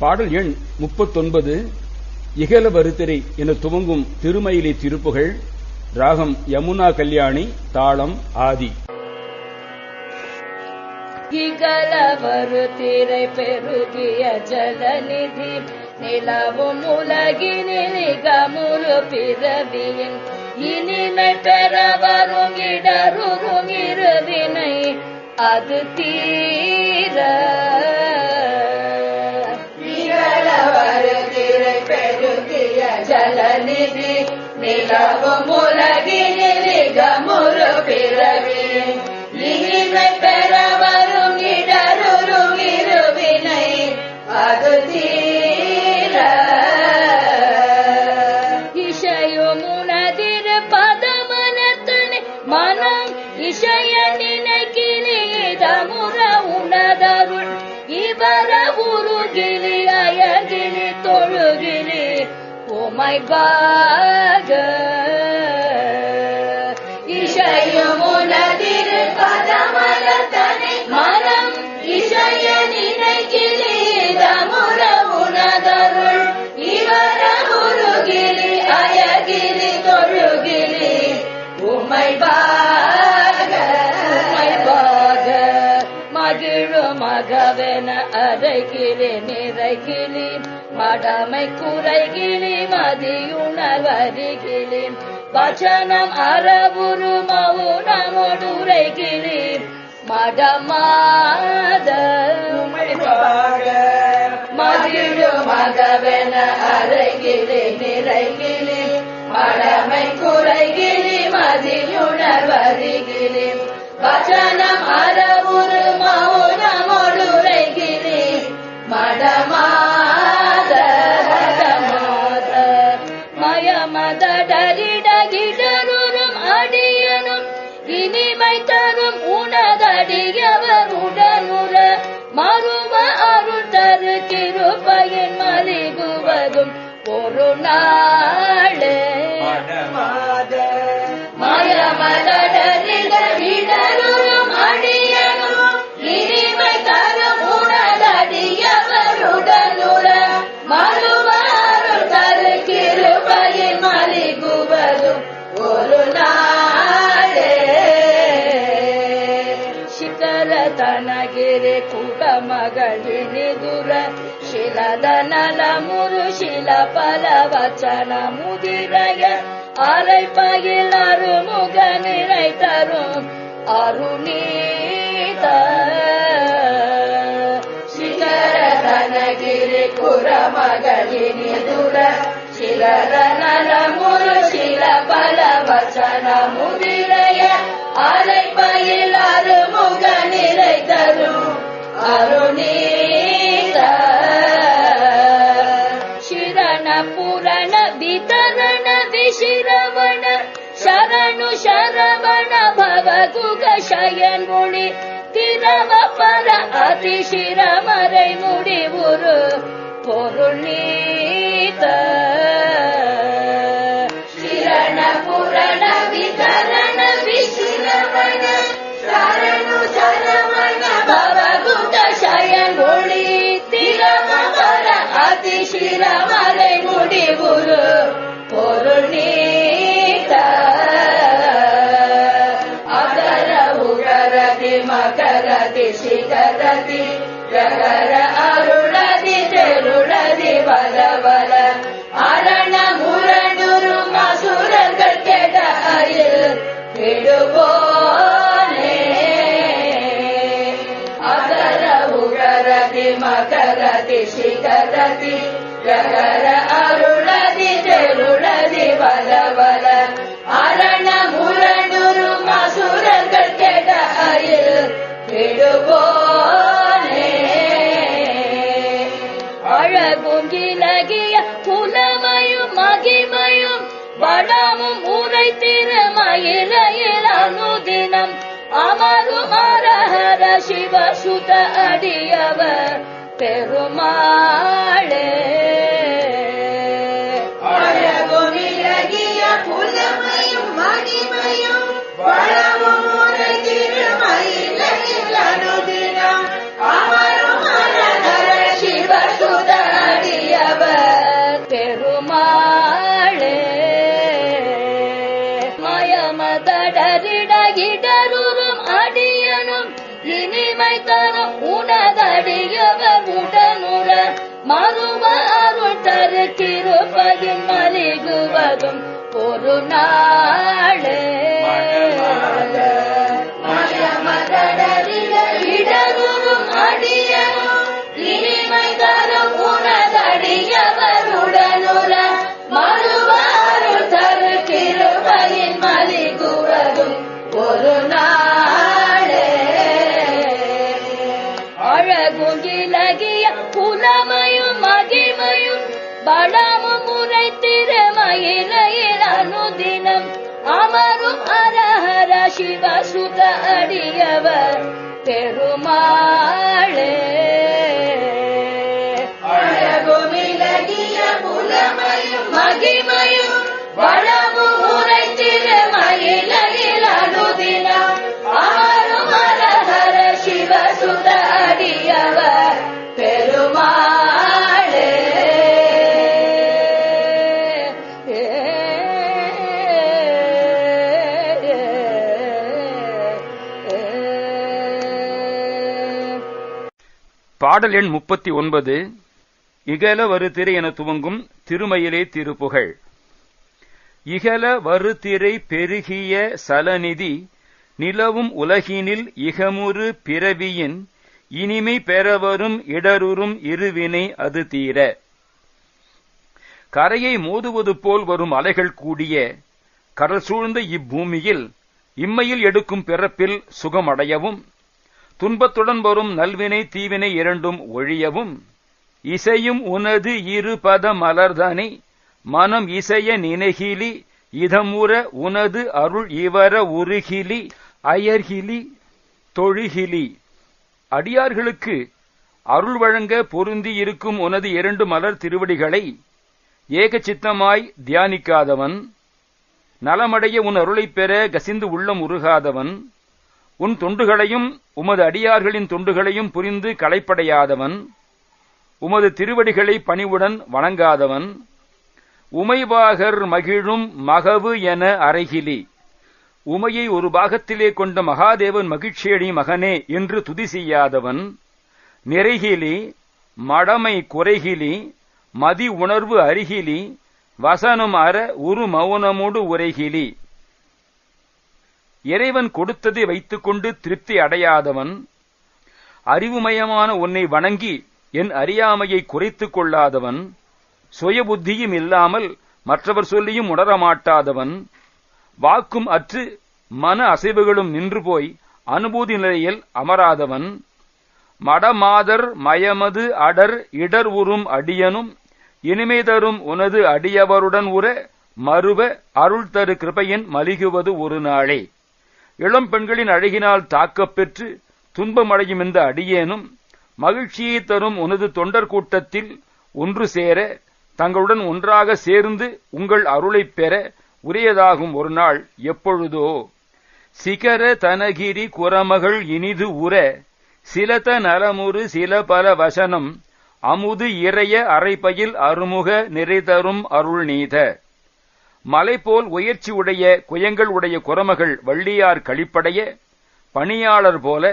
பாடல் எண் முப்பத்தொன்பது இகல வருத்திரை என துவங்கும் திருமயிலை திருப்புகழ் ராகம் யமுனா கல்யாணி தாளம் ஆதி. இகல வருத்திரை பெருகிய ஜலநிதி நிலவும் உலகினில் நிகமுறு பிறவியின் இனிமை பெற வரும் இடருறும் இருவினை அது தீர. இகலவரு ஜலநிதி. நிலவும் உலகினில் நிகமுறு பிறவியின் இனிமை பெற வரும் இடருறும் இருவினை அது தீர உனதருள் இவர உருகிலி அயகிலி தொழுகிலி உமை பாக மகவென அரைகிலி நிறைகிலி மடமை குறைகிலி மதியுணர்வருகிலி. வச்சனம் அறவுரு மவுனமொடுரைகிலி மடமாத மகிழு மகவென அரைகிலி நிறைகிலி. மடமை குறைகிலி மதியுணர்வருகிலி. வச்சனம் அறவுரு மௌனமொடுரைகிலி இனிமை தரும் உனதடியவர் உடனுற மறுவ அருள் தரு கிருபையின் மலிகுவதும் ஒரு நாளே. மயமதடரிடகிடருறும் உலகில் அருமுக நிலை தரும் அருணீத சிகரதனகிரி குரமகளினிதுர சிகர நலமுரு சில பல வசன முதிரைய அலைப்பயில் அருமுக நிலை தரும் அருணீத சிரண புரண விதரண விசிற भावा गुकाशाया मुडि तिरा बा आ आतिशिरा मर मुडि उरणा पुराणा विषार भावा गु कशयनोणिरा आदिशिरा ಕರತಿ ಶ್ರೀಕರತಿ ಗಗರ ಅರುಳದಿ ತೆರುಳದಿ ಬಲ ಬಲ ಅರಣ ಮುರಡುರು ಮಸುರಗಳು ಕೆಡ ಅರಿಲ್ ಬಿಡುಗೋನೆ அழகுங்கிலகிய புலமையும் மகிமையும் வளமும் உரைத்திர மயிலையில் அனுதினம் அமரும் அரஹர சிவசுத அடியவர் பெருமாளே. மறுவ அருள் தரு கிருபையின் மலிகுவதும் ஒரு நாளே. சிவசுத அடியவர் பெருமாளே. பாடல் எண் முப்பத்தி ஒன்பது இகல வருத்திரை என துவங்கும் திருமயிலே திருப்புகழ். இகல வருதிரை பெருகிய சலநிதி நிலவும் உலகினில் இகமுறு பிறவியின் இனிமை பெறவரும் இடருறும் இருவினை அது தீர. கரையை மோதுவது போல் வரும் அலைகள் கூடிய கடல் சூழ்ந்த இப்பூமியில் இம்மையில் எடுக்கும் பிறப்பில் சுகமடையவும் துன்பத்துடன் வரும் நல்வினை தீவினை இரண்டும் ஒழியவும் இசையும் உனது இரு பத மலர்தனை மனம் இசைய நினைகிலி இதமுற உனது அருள் இவர உருகிலி அயர்கிலி தொழுகிலி. அடியார்களுக்கு அருள் வழங்க பொருந்தி இருக்கும் உனது இரண்டு மலர் திருவடிகளை ஏகச்சித்தமாய் தியானிக்காதவன் நலமடைய உன் அருளைப் பெற கசிந்து உள்ளம் உருகாதவன் உன் தொண்டுகளையும் உமது அடியார்களின் தொண்டுகளையும் புரிந்து களைப்படையாதவன் உமது திருவடிகளை பணிவுடன் வணங்காதவன் உமைவாகர் மகிழும் மகவு என அரைகிலி உமையை ஒரு பாகத்திலே கொண்ட மகாதேவன் மகிழ்ச்சியடி மகனே என்று துதி செய்யாதவன் நிறைகிலி மடமை குறைகிலி மதி உணர்வு அருகிலி வசனம் அற உரு மௌனமோடு உரைகிலி இறைவன் கொடுத்ததை வைத்துக்கொண்டு திருப்தி அடையாதவன் அறிவுமயமான உன்னை வணங்கி என் அறியாமையை குறைத்துக் கொள்ளாதவன் சுயபுத்தியும் இல்லாமல் மற்றவர் சொல்லியும் உணரமாட்டாதவன் வாக்கும் அற்று மன அசைவுகளும் நின்று போய் அனுபூதி நிலையில் அமராதவன் மடமாதர் மயமது அடர் இடர் உறும் அடியனும் இனிமை தரும் உனது அடியவருடன் உற மறுவ அருள் தரு கிருபையின் மலிகுவது ஒரு நாளே. இளம் பெண்களின் அழகினால் தாக்கப் பெற்று துன்பமடையும் இந்த அடியேனும் மகிழ்ச்சியை தரும் உனது தொண்டர் கூட்டத்தில் ஒன்று சேர தங்களுடன் ஒன்றாக சேர்ந்து உங்கள் அருளைப் பெற உரியதாகும் ஒரு நாள் எப்பொழுதோ. சிகர தனகிரி குரமகள் இனிது உற சிலத நலமுறு சில பல வசனம் அமுது இறைய அரைப்பையில் அருமுக நிறைதரும் அருள் நீத. மலை போல் உயர்ச்சி உடைய குயங்கள் உடைய குரமகள் வள்ளியார் கழிப்படைய பணியாளர் போல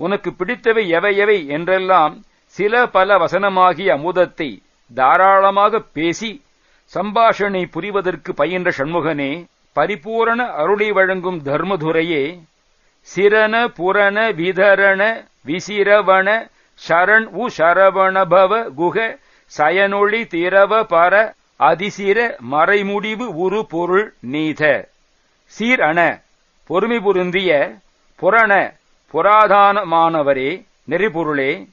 உனக்கு பிடித்தவை எவை எவை என்றெல்லாம் சில பல வசனமாகிய அமுதத்தை தாராளமாக பேசி சம்பாஷணை புரிவதற்கு பயின்ற சண்முகனே பரிபூரண அருளை வழங்கும் தர்மதுரையே சிரன புரண விதரண விசிரவண சரண் உ சரவணபவ குக சயனொளி திரவ பர அதிசீர மறைமுடிவு உரு பொருள் நீத. சீர் அண பொறுமை பொருந்திய புரண புராதானமானவரே நெறிபொருளே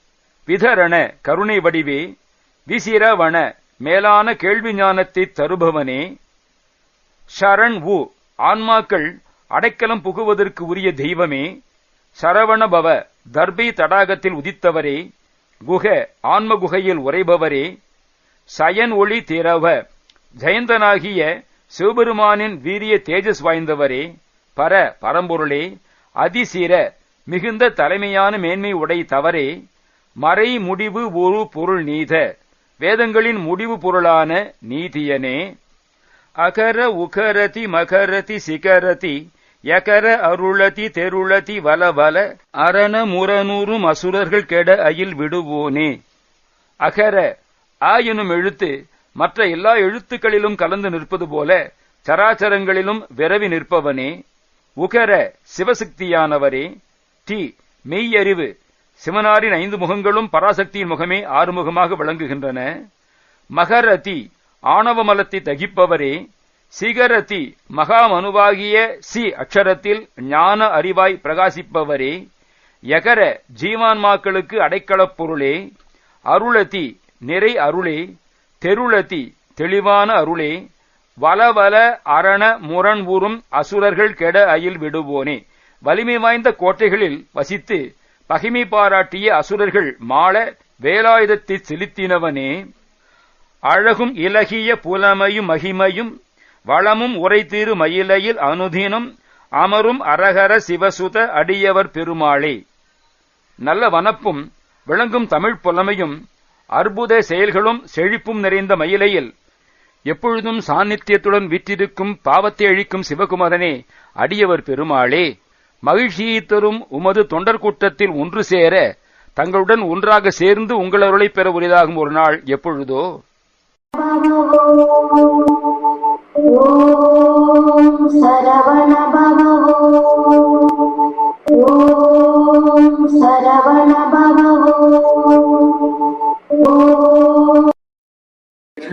விதரண கருணை வடிவே விசிரவண மேலான கேள்வி ஞானத்தை தருபவனே. ஷரண் உ ஆன்மாக்கள் அடைக்கலம் புகுவதற்கு உரிய தெய்வமே. சரவணபவ தர்பை தடாகத்தில் உதித்தவரே. குக ஆன்மகுகையில் உரைபவரே சயன் ஒளி திரவ ஜெயந்தனாகிய சிவபெருமானின் வீரிய தேஜஸ் வாய்ந்தவரே பர பரம்பொருளே அதிசீர மிகுந்த தலைமையான மேன்மை உடை தவறே மறை முடிவு ஒரு பொருள் நீத வேதங்களின் முடிவு பொருளான நீதியனே. அகர உகரதி மகரதி சிகரதி யகர அருளதி தெருளதி வல வல அரண முரநூறும் அசுரர்கள் கெட அயில் விடுவோனே. அகர ஆ எனும் எழுத்து மற்ற எல்லா எழுத்துக்களிலும் கலந்து நிற்பது போல சராச்சரங்களிலும் விரவி நிற்பவனே. உகர சிவசக்தியானவரே. டி. மெய்யறிவு. சிவனாரின் ஐந்து முகங்களும் பராசக்தியின் முகமே ஆறுமுகமாக விளங்குகின்றன. மகரதி. ஆணவமலத்தை தகிப்பவரே. சிகரதி. மகாமனுவாகிய சி. அக்ஷரத்தில் ஞான அறிவாய் பிரகாசிப்பவரே. யகர ஜீவான்மாக்களுக்கு அடைக்கலப் பொருளே. அருளதி. நிறை அருளே தெருளதி தெளிவான அருளே வலவல அரண முரண்பூறும் அசுரர்கள் கெட அயில் விடுவோனே. வலிமை வாய்ந்த கோட்டைகளில் வசித்து பகிமை பாராட்டிய அசுரர்கள் மாள வேலாயுதத்தை செலுத்தினவனே. அழகும் இலகிய புலமையும் மகிமையும் வளமும் உரைத்தீரு மயிலையில் அனுதினம் அமரும் அரகர சிவசுத அடியவர் பெருமாளே. நல்ல வனப்பும் விளங்கும் தமிழ் புலமையும் அற்புத செயல்களும் செழிப்பும் நிறைந்த மயிலையில் எப்பொழுதும் சாநித்தியத்துடன் விற்றிருக்கும் பாவத்தை அழிக்கும் சிவகுமரனே அடியவர் பெருமாளே மகிழ்ச்சியை தரும் உமது தொண்டர் கூட்டத்தில் ஒன்று சேர தங்களுடன் ஒன்றாக சேர்ந்து உங்கள் அருளை பெற உரியதாகும் ஒரு நாள் எப்பொழுதோ? சரவண